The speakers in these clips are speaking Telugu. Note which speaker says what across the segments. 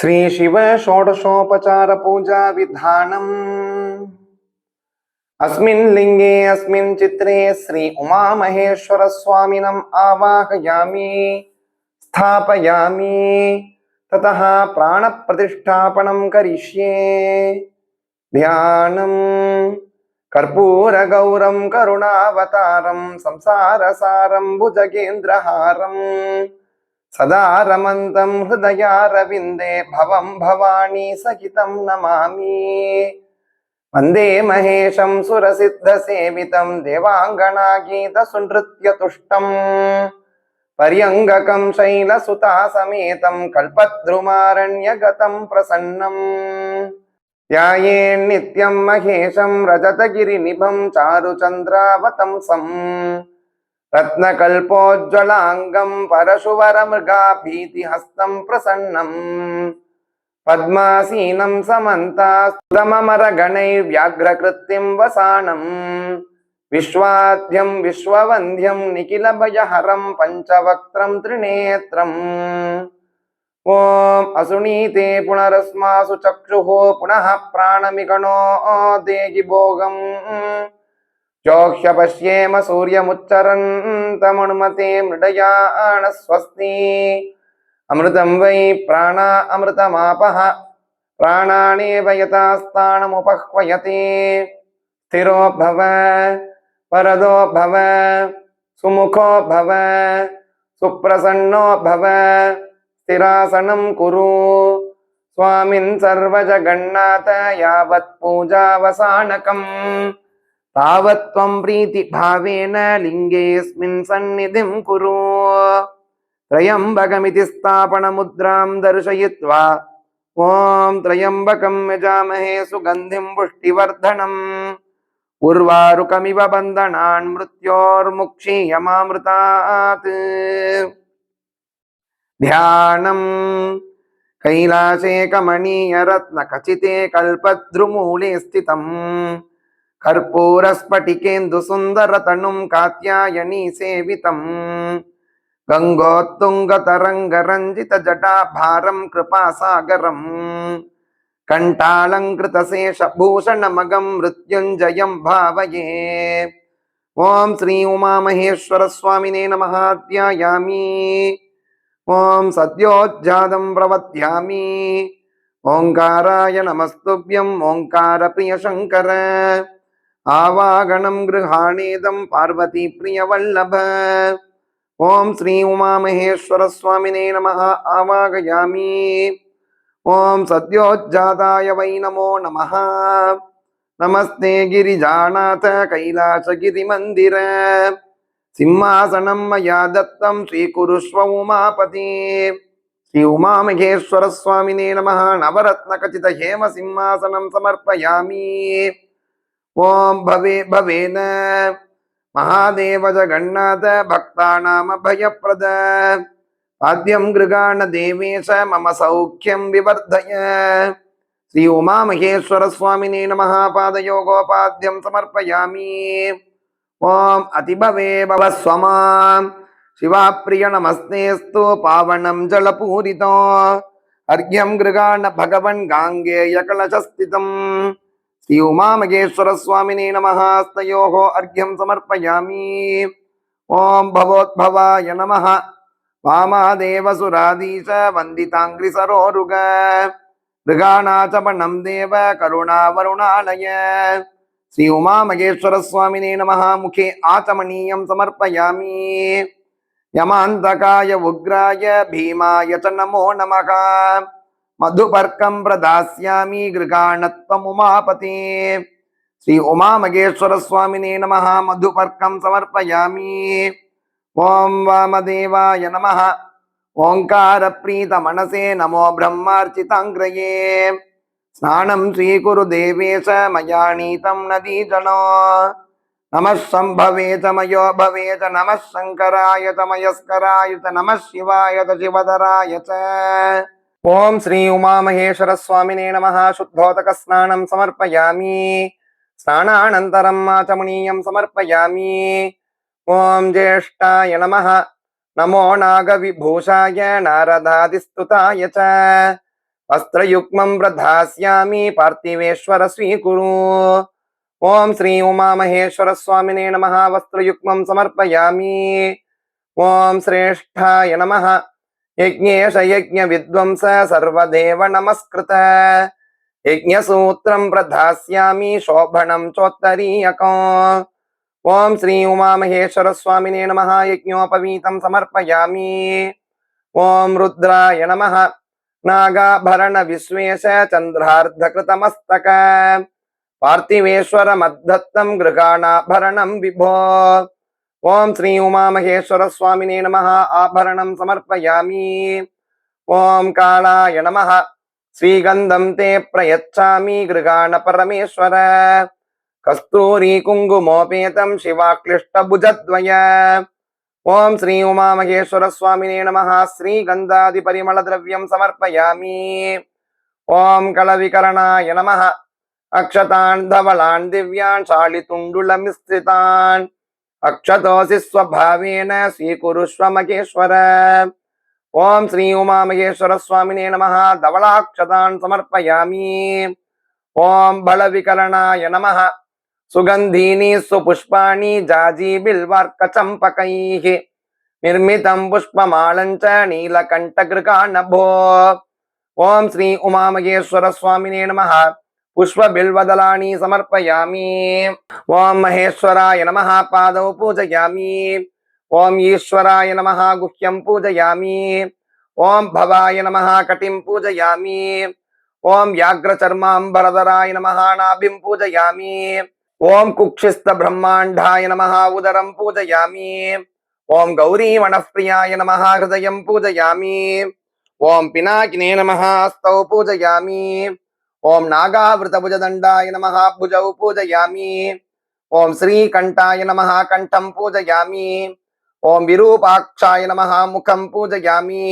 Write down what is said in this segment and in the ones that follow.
Speaker 1: శ్రీ శివ షోడశోపచార పూజా విధానం. అస్మిన్ లింగే అస్మిన్ చిత్రే శ్రీ ఉమామహేశ్వర స్వామినం ఆవాహయామి స్థాపయామి. తత ప్రాణ ప్రతిష్టాపనం కరిష్యే. ధ్యానం. కర్పూరగౌరం కరుణావతారం సంసారసారం భుజగేంద్రహారం. సదా రమంతం హృదయారవిందే భవం భవానీ సహితం నమామి వందే మహేశం సురసిద్ధసేవితం దేవాంగణాగీత సునృత్యతుష్టం పర్యంగకం శైలసుతా సమేతం కల్పద్రుమారణ్యగతం ప్రసన్నం ధ్యాయేన్నిత్యం మహేశం రజతగిరినిభం చారుచంద్రావతంసం రత్నకల్పోజ్వలాంగం పరశువరమృగాభీతిహస్తం ప్రసన్నం పద్మాసీనం సమంతాస్తమరగణైర్వ్యాఘ్రకృత్తిం వసానం విశ్వాద్యం విశ్వవంద్యం నిఖిలభయహరం పంచవక్త్రం త్రినేత్రం ఓం అసునీతే పునరస్మాసు చక్షు పునః ప్రాణమిగణో దేగి భోగం चोह्यपश्येम सूर्यमुच्चरन् तमनुमतिं स्वस्ति अमृतं वै प्राणा अमृतमापः प्राणानेव यतास्तानमुपह्वयति स्थिरो भव परदो भव सुमुखो भव सुप्रसन्नो भव स्थिरासनं कुरु स्वामिन् सर्वजगन्नाथ यावत् पूजावसानकम् తావత్వం తావత్ ప్రీతి భావేన లింగేస్మిన్ సన్నిధిం కురు త్రయంబకమితి స్థాపనముద్రాం దర్శయిత్వా ఓం త్రయంబకం యజామహే సుగంధిం పుష్టివర్ధనం ఉర్వారుకమివ బంధనాన్ మృత్యోర్ముక్షీయమామృతాత్ ధ్యానం కైలాసే కమణీయరత్న కచితే కల్పద్రుమూలే స్థితం कर्पूरस्फटिकेन्दुसुन्दरतनुं कात्यायनी सेवितम् गङ्गोत्तुङ्गतरङ्गरञ्जितजटाभारं कृपासागरम् कण्ठालङ्कृतशेषभूषणमगं मृत्युञ्जयं भावये ॐ श्री उमामहेश्वरस्वामिने नमः ध्यायामि ॐ सद्योज्जातं प्रवध्यामि ओङ्काराय नमस्तुभ्यम् ओङ्कारप्रियशङ्कर आवागणं गृहाणीदं पार्वतीप्रियवल्लभ ॐ श्री उमामहेश्वरस्वामिने नमः आवागयामि ॐ सद्योज्जाताय वै नमो नमः नमस्ते गिरिजानाथ कैलासगिरिमन्दिर सिंहासनं मया दत्तं श्रीकुरुष्व उमापति श्री उमामहेश्वरस्वामिने नमः नवरत्नखचितहेमसिंहासनं समर्पयामि ஓம் பவே பவேன. மகாதேவ ஜகநாத பக்தானாம பயப்பிரத பாத்தியம் கிருகாண தேவேச மம சௌக்கியம் விவர்தய. ஸ்ரீ உமா மகேஸ்வர சுவாமினே நமஹ. பாதயோ கோபாத்தியம் சமர்ப்பயாமி. ஓம் அதிபவே பவ ஸ்வமாம் शिवाप्रिय नमस्तेस्तु पावनं जलपूरितो अर्घ्यं गृगाण भगवन् गाङ्गेयकलशस्थितम् ஸ்ரீ உமாமகேஸ்வர சுவாமினி நமஹாஸ்தயோகோ அர்க்கியம் சமர்ப்பயாமி ஓம் பவோத்பவாய நமஹ वामादेवसुराधीश वन्दिताङ्घ्रिसरोरुग मृगाणाचपणं देव करुणावरुणालय श्री उमामहेश्वरस्वामिने नमः मुखे आचमनीयं समर्पयामि यमान्तकाय उग्राय भीमाय च नमो नमः మధుపర్కం ప్రదాస్యామి గృగాణత్వముమాపతే శ్రీ ఉమామగేశ్వర స్వామినే నమ మధుపర్కం సమర్పయామి ఓం వామదేవాయ నమ ఓంకార ప్రీత మనసే నమో బ్రహ్మార్చితాంగ్రయే స్నానం స్వీకురు దేవేశ మయా నీతం నదీజనో నమ సంభవే తమయో మయో భవే నమ శంకరాయ చ మయస్కరాయ నమ శివాయ శివధరాయ చ ఓం శ్రీ ఉమామహేశ్వర స్వామినే నమ. శుద్ధోదక స్నానం సమర్పయామి. స్నానానంతరం ఆచమనీయం సమర్పయామి. ఓం జ్యేష్ఠాయ నమ. నమో నాగవిభూషాయ నారదాదిస్తుతాయ చ. వస్త్రయుగ్మం ప్రధాస్యామి. పార్థివేశ్వర స్వీకురు. ఓం శ్రీ ఉమామహేశ్వర స్వామినే నమ. వస్త్రయుగ్మం సమర్పయామి. ఓం శ్రేష్ఠాయ నమ. यज्ञेश यज्ञ विध्वंस सर्वदेव नमस्कृत। यज्ञसूत्रं प्रधास्यामि शोभनं चोत्तरीयको। ओम श्री उमा महेश्वर स्वामी नम। यज्ञोपवीत समर्पयामी। ओम रुद्रा नम। नागाभरण नमः चंद्रार्धकृतमस्तक पार्थिवेश्वर पार्थिवेश्वरमद्धत्तं गृहाणाभरणं विभो। ஓம் ஸ்ரீ உமாமகேஸ்வர சுவாமினே நம ஆபரணம் சமர்ப்பயாமி. ஓம் காலாய நம ஸ்ரீகந்தம் தே பிரயச்சாமி கிருகாண பரமேஸ்வர. கஸ்தூரி குங்குமோபேதம் சிவாக்ளிஷ்ட புஜத்வய. ஓம் ஸ்ரீ உமாமகேஸ்வர சுவாமினே நம ஸ்ரீகந்தாதி பரிமள திரவியம் சமர்ப்பயாமி. ஓம் கலவிகரணாய நம அக்ஷதான் தவளான் திவ்யான் சாலி துண்டுலமிஸ்திதான் अक्षतोऽसि स्वभावेन स्वीकुरुष्व महेश्वर ॐ श्री उमा महेश्वरस्वामिने नमः। धवलाक्षतान् समर्पयामि। ॐ बलविकलनाय नमः। सुगन्धीनि सुपुष्पाणि जाजीबिल्वार्कचम्पकैः। निर्मितं पुष्पमालं च नभो ओम श्री उमा महेश्वर महेश्वरस्वामिने नम। ఉమామహేశ్వర పుష్ప బిల్వదలాని సమర్పయామి. ఓం మహేశ్వరాయ నమ పాదౌ పూజయామి. ఓం ఈశ్వరాయ నమ గుహ్యం పూజయామి. ఓం భవాయ నమ కటిం పూజయామి. ఓం వ్యాఘ్రచర్మాంబరధరాయ నమ నాభిం పూజయామి. ఓం కుక్షిస్త బ్రహ్మాండాయ నమ ఉదరం పూజయామి. ఓం గౌరీమణఃప్రియాయ నమ హృదయం పూజయామి. ఓం పినాకినే నమ హస్తౌ పూజయామి. ஓம் நாகாவிரதபுஜதண்டாய நமஹா புஜௌ பூஜயாமி. ஓம் ஸ்ரீகண்டாய நமஹா கண்டம் பூஜயாமி. ஓம் விரூபாட்சாய நமஹா முகம் பூஜயாமி.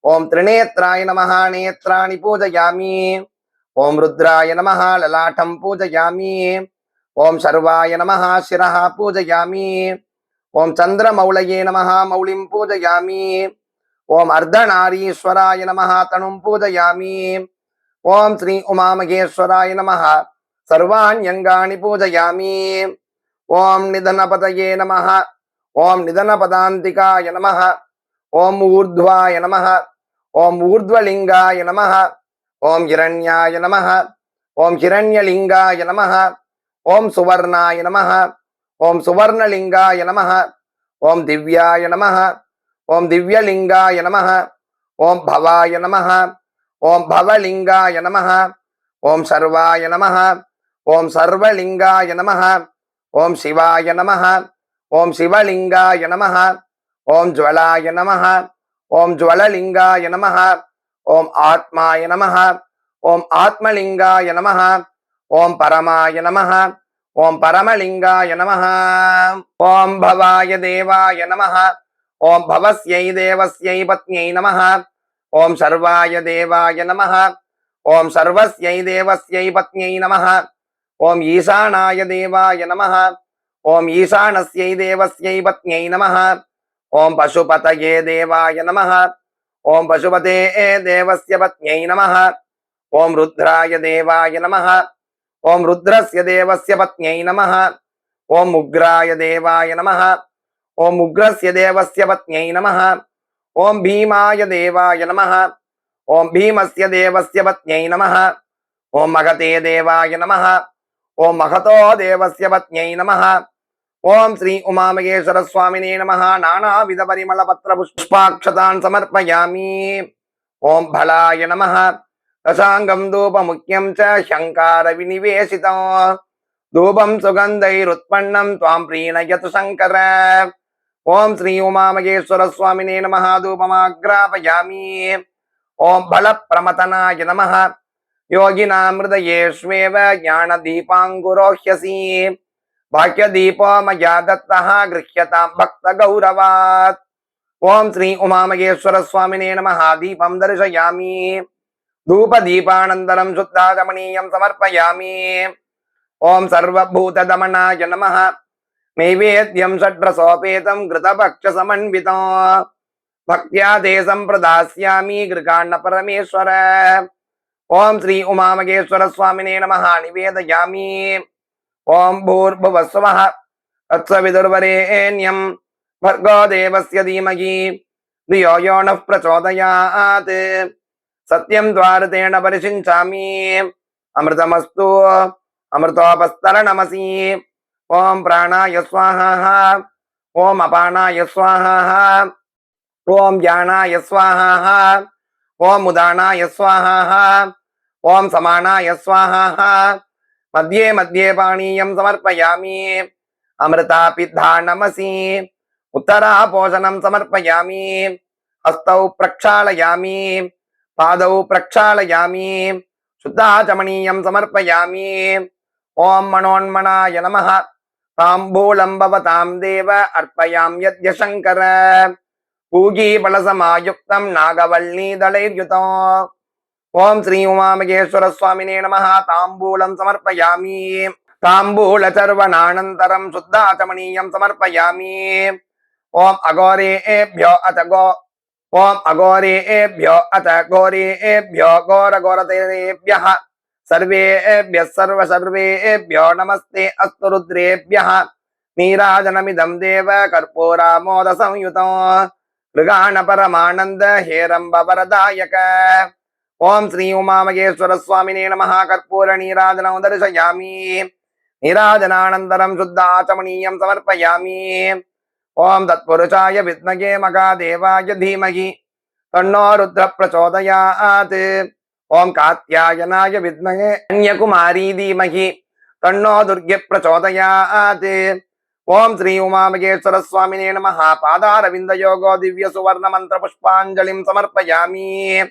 Speaker 1: ஓம் திரிநேத்ராய நமஹா நேத்ராணி பூஜயாமி. ஓம் ருத்ராய நமஹா லலாட்டம் பூஜயாமி. ஓம் சர்வாய நமஹா சிரஹா பூஜயாமி. ஓம் சந்திரமௌலயே நமஹா மௌலிம் பூஜயாமி. ஓம் அர்த்தநாரீஸ்வராய நமஹா தனும் பூஜயாமி. ఓం శ్రీ ఉమామహేశ్వరాయ నమ సర్వాణ్యంగాని పూజయామి ఓం నిధనపతయే నమ ఓం నిధనపదాంతికాయ నమ ఓం ఊర్ధ్వాయ నమ ఓం ఊర్ధ్వలింగాయ నమ ఓం హిరణ్యాయ నమ ఓం హిరణ్యలింగాయ నమ ఓం సువర్ణాయ నమ ఓం సువర్ణలింగాయ నమ ఓం దివ్యాయ నమ ఓం దివ్యలింగాయ నమ ఓం భవాయ నమ ஓம் பவலிங்காய நம ஓம் சர்வாய நம ஓம் சர்வலிங்காய நம ஓம் சிவாய நம ஓம் சிவலிங்காய நம ஓம் ஜுவலாய நம ஓம் ஜுவலலிங்காய நம ஓம் ஆத்மாய நம ஓம் ஆத்மலிங்காய நம ஓம் பரமாய நம ஓம் பரமலிங்காய நம ஓம் பவாய தேவாய நம ஓம் பவஸ்யை தேவஸ்யை பத்யை நம ఓం సర్వాయ దేవాయ నమ. ఓం సర్వస్యై దేవస్యై పత్న్యై నమ. ఓం ఈశానాయ దేవాయ నమ. ఓం ఈశానస్యై దేవస్యై పత్న్యై నమ. ఓం పశుపతయే దేవాయ నమ. ఓం పశుపతే దేవస్య పత్న్యై నమ. ఓం రుద్రాయ దేవాయ నమ. ఓం రుద్రస్య దేవస్య పత్న్యై నమ. ఓం ఉగ్రాయ దేవాయ నమ. ఓం ఉగ్రస్య దేవస్య పత్న్యై నమ. ఓం భీమాయ దేవాయ నమ. ఓం భీమస్య దేవస్య పత్న్యై నమ. ఓం మగతే దేవాయ నమ. ఓం మహతో దేవస్య పత్న్యై నమ. ఓం శ్రీ ఉమామహేశ్వర స్వామినే నమ. నానావిధ పరిమళ పత్ర పుష్పాక్షతాన్ సమర్పయామి. ఓం ఫలాయ నమ. దశాంగం ధూపముఖ్యం చ శంకార వినివేశితం. ధూపం సుగంధైరుత్పన్నం త్వాం ప్రీణయతు శంకర. ఓం శ్రీ ఉమామహేశ్వర స్వామినే నమ ధూపమాగ్రాపయామి ఓం బల ప్రమతనాయ నమ యోగినామృదయేష్వేవ జ్ఞానదీపాంగురోహ్యసి భాగ్యదీపో మయా దత్త గృహ్యతాం భక్త గౌరవాత్ ఓం శ్రీ ఉమామహేశ్వర స్వామినే నమ దీపం దర్శయామి ధూపదీపానంతరం శుద్ధాగమనీయం సమర్పయామి ఓం సర్వభూతదమనాయ నమ नैवेद्यं षट्रसोपेतं कृतभक्षसमन्वितो भक्त्या ते सम्प्रदास्यामि गृकाण्डपरमेश्वर ॐ श्री उमामगेश्वरस्वामिने नमः निवेदयामि ॐ भूर्भुवस्वः तत्सविदुर्वरेण्यं भर्गो देवस्य धीमहि धियो यो नः प्रचोदयात् सत्यं द्वारतेण परिषिञ्चामि अमृतमस्तु अमृतोपस्तरणमसि ओम प्राणाय स्वाहा, ओम अपानाय स्वाहा, ओम ज्ञानाय स्वाहा, ओम उदानाय स्वाहा, ओम समानाय स्वाहा, मध्ये मध्ये पाणीयं समर्पयामि। अमृतापिद्धानमसी उत्तरा भोजनम समर्पयामि। हस्तौ प्रक्षालयामि, पादौ प्रक्षालयामि शुद्धा चमणीयं समर्पयामि। ओम मनोन्मनाय नमः। தாம்பூலம்பவதாம் தேவ அர்ப்பயாம் யத்யசங்கர பூகி பலசமாயுக்தம் நாகவல்லீதளைர்யுதோ ஓம் ஸ்ரீ உமாமகேஸ்வர சுவாமினே நம தாம்பூலம் சமர்ப்பயாமி தாம்பூல சர்வனானந்தரம் சுத்தாச்சமணீயம் சமர்ப்பயாமி ஓம் அகோரே ஏப்யோ அத கோ ஓம் அகோரே ஏப்யோ அத கோரே ஏப்யோ கோர கோரதேபியா सर्वेभ्यो नमस्ते नमस्ते, अस्तु रुद्रेभ्यः। नीराजनमिदं देव कर्पूरामोदसंयुतं मृगाणपरमानन्द हेरम्बवरदायक। ॐ श्री उमा महेश्वर स्वामी नम। उमामगेश्वरस्वामिने नमः कर्पूरनीराजनं दर्शयामि। निराजनानन्तरं शुद्धाचमणीयं समर्पयामि। ॐ तत्पुरुषाय विद्मगे मगादेवाय धीमहि। तन्नो रुद्रप्रचोदयात्। ఓం కాత్యాయనాయ విద్మహే కన్యకుమారీ ధీమహి తన్నో దుర్గ ప్రచోదయాత్ ఓం శ్రీ ఉమామగేశ్వర స్వామినే నమ పాదారవింద యోగో దివ్య సువర్ణ మంత్ర పుష్పాంజలిం సమర్పయామి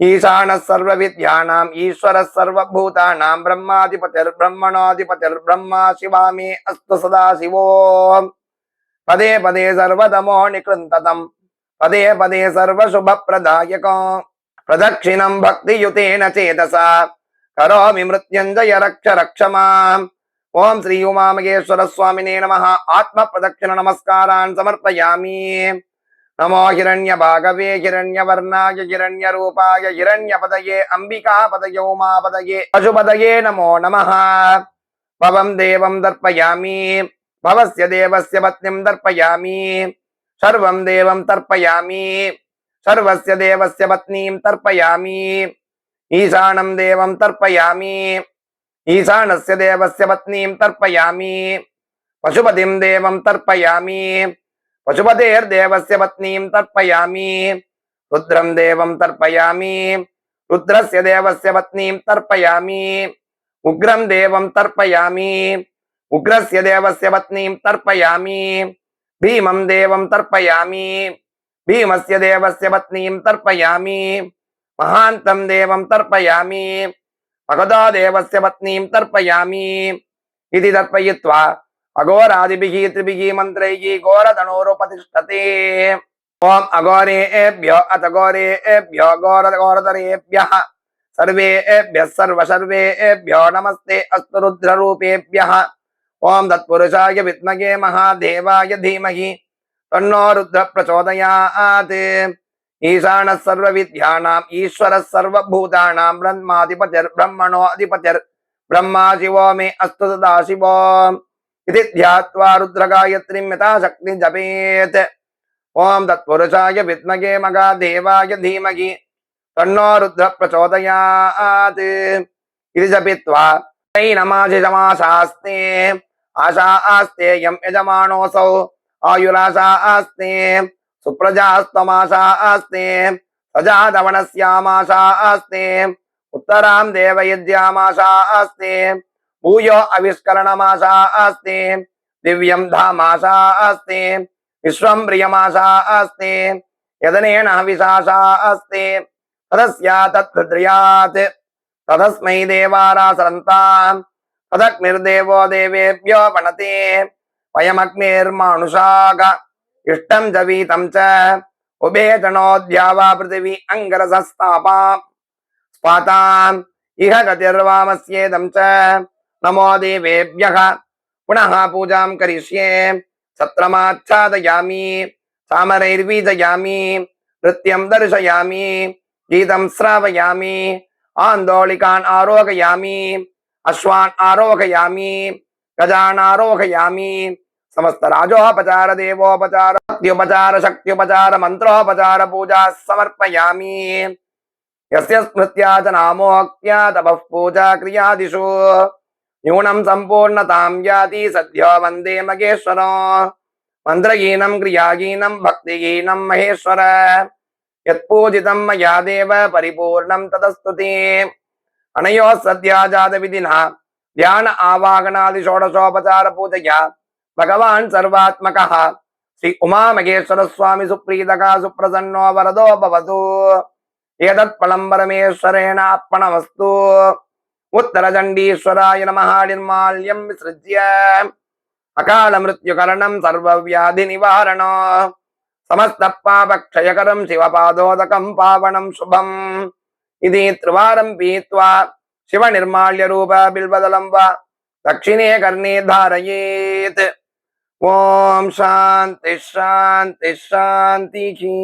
Speaker 1: ఈశాన సర్వ విద్యానాం ఈశ్వర సర్వభూతానాం బ్రహ్మాధిపతిర్బ్రహ్మణోధిపతిర్బ్రహ్మ శివా మే అస్తు సదా శివో పదే పదే సర్వతమో నికృంతతం పదే పదే సర్వశుభ ప్రదాయకం ప్రదక్షిణం భక్తియుతేన చేతస. కరోమి మృత్యంజయ రక్ష రక్షమా. ఓం శ్రీ ఉమామగేశ్వర స్వామినే నమ. ఆత్మ ప్రదక్షిణ నమస్కారాన్ సమర్పయామి. నమో హిరణ్య భాగవే హిరణ్యవర్ణాయ హిరణ్య రూపాయ హిరణ్య పదయే అంబికా పదయో మా పదయే పశుపదయే నమో నమ. భవం దేవం దర్పయామి. భవస్య దేవస్య పత్నిం దర్పయామి. సర్వం దేవం తర్పయామి. सर्वस्य देवस्य पत्नीं तर्पयामि। ईशानं देवं तर्पयामि। ईशानस्य देवस्य पत्नीं तर्पयामि। पशुपतिं देवं तर्पयामि। पशुपतेर्देवस्य पत्नीं तर्पयामि। रुद्रं देवं तर्पयामि। रुद्रस्य देवस्य पत्नीं तर्पयामि। उग्रं देवं तर्पयामि। उग्रस्य देवस्य पत्नीं तर्पयामि। भीमं देवं तर्पयामि। भीमस्य देवस्य पत्नीं तर्पयामि। महान्तं देवं तर्पयामि। मगधा देवस्य पत्नीं तर्पयामि। इति तर्पयित्वा अघोरादिभिः त्रिभिः मन्त्रैः घोरधनोरुपतिष्ठते। ॐ अघोरेभ्यो अथ घोरेभ्यो घोरघोरधरेभ्यः सर्वेभ्यः सर्वसर्वेभ्यो नमस्ते अस्तु रुद्ररूपेभ्यः। ॐ तत्पुरुषाय विद्महे महादेवाय धीमहि। तन्नो विद्यानाम ईश्वर सर्व भूतानाम ईश्वरः ब्रह्मणो ब्रह्माधिपतिर्ब्रह्मणोऽधिपतिर् ब्रह्मा शिवो मे अस्तु तदा शिवो इति ध्यात्वा रुद्र गायत्रीं यथा शक्ति शक्तिजपेत् ओम तत्पुरुषाय विद्महे मगा देवाय धीमहि तन्नो रुद्रः प्रचोदयात् इति जपित्वा तै नमासि आशा आस्ते यम यजमानोऽसौ ఆయురాశా ఆస్తే సుప్రజాస్తమాశా ఆస్తే సజాదవనస్యామాశా ఆస్తే ఉత్తరాం దేవయజ్యామాశా ఆస్తే భూయో అవిష్కరణమాశా ఆస్తే దివ్యం ధామాశా ఆస్తే విశ్వం ప్రియమాశా ఆస్తే యదనేన విశాషా ఆస్తే తదస్యా తద్భద్ర్యాత్ తదస్మై దేవారాసరంతాం తదగ్నిర్దేవో దేవేభ్యో వనతే वयमग्नेर्मानुषाग इष्टं जवीतं च उभेतनोद्यावा पृथिवी अङ्गरसस्तापा स्वाताम् इह गतिर्वामस्येदं च नमो देवेभ्यः पुनः पूजां करिष्ये सत्रमाच्छादयामि सामरैर्वीजयामि नृत्यं दर्शयामि गीतं श्रावयामि आन्दोलिकान् आरोहयामि अश्वान् आरोहयामि गजान् आरोहयामि समस्त राजोपचार देवोपचार शक्त्युपचार शक्त्युपचार मन्त्रोपचार पूजा समर्पयामि यस्य स्मृत्या च नामोक्त्या तपः पूजा क्रियादिषु न्यूनं सम्पूर्णतां याति सद्यो वन्दे मगेश्वरो मन्त्रहीनं क्रियाहीनं भक्तिहीनं महेश्वर यत्पूजितं मया देव परिपूर्णं तदस्तु ते अनयोः सद्या जातविधिना ध्यान आवाहनादि षोडशोपचार पूजया భగవాన్ సర్వాత్మక. శ్రీ ఉమామహేశ్వర స్వామి సుప్రీతగా సుప్రసన్నో వరదో భవతు. ఏదత్ పళంబరమేశ్వరేణాత్మనమస్తు ఉత్తరచండీశ్వరాయ నమ నిర్మాల్యం విసృజ్య. అకాల మృత్యుకరణం సర్వవ్యాధి నివారణ. సమస్త పాపక్షయకరం శివపాదోదకం పావనం శుభం. ఇది త్రివారం పీత్వా శివ నిర్మాల్య రూప బిల్వదలం వా దక్షిణే కర్ణే ధారయేత్. ఓం శాంతి శాంతి శాంతికి.